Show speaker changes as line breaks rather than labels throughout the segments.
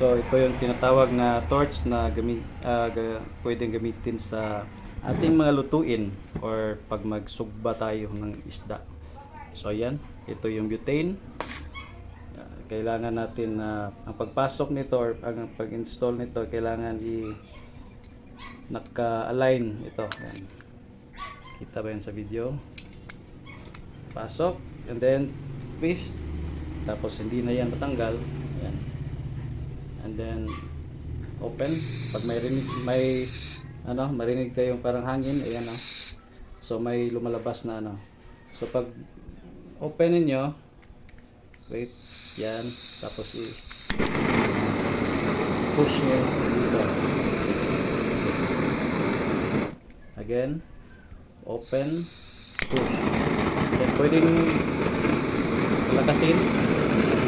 So ito yung tinatawag na torch na gami, ah, ga- pwedeng gamitin sa ating mga lutuin or pag magsugba tayo ng isda. So yan, ito yung butane. Ah, kailangan natin na ang pagpasok nito or ang pag-install nito kailangan i naka-align ito. Yan. Kita ba yan sa video? Pasok and then twist tapos hindi na yan matanggal. And then open pag may rinig, may ano, marinig kayong parang hangin, ayan oh. So may lumalabas na ano. So pag open niyo wait, yan, tapos i push niyo dito. Again, open, push. Then pwedeng lakasin.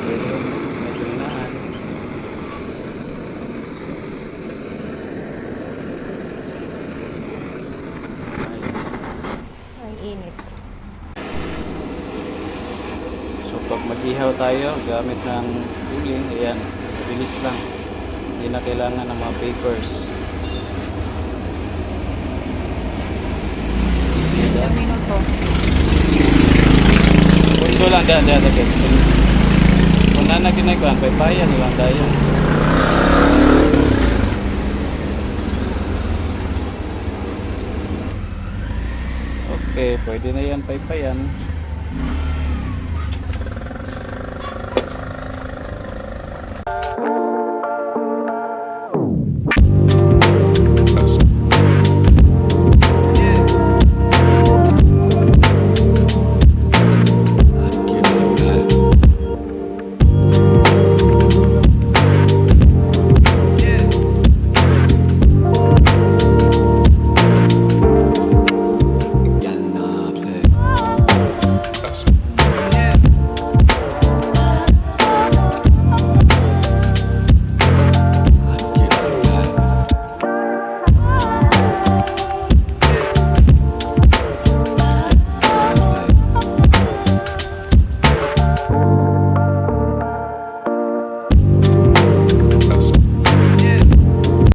Pwedeng medyo hinaan. Ayun.
Ang init.
So pag mag-ihaw tayo gamit ng uling, ayan, mabilis lang. Hindi na kailangan ng mga papers.
Ilang minuto?
Punto lang, dyan, dyan, dyan. Kung na na ginagawa, paypayan lang tayo. Okay, pwede na yan paypayan. Xbox.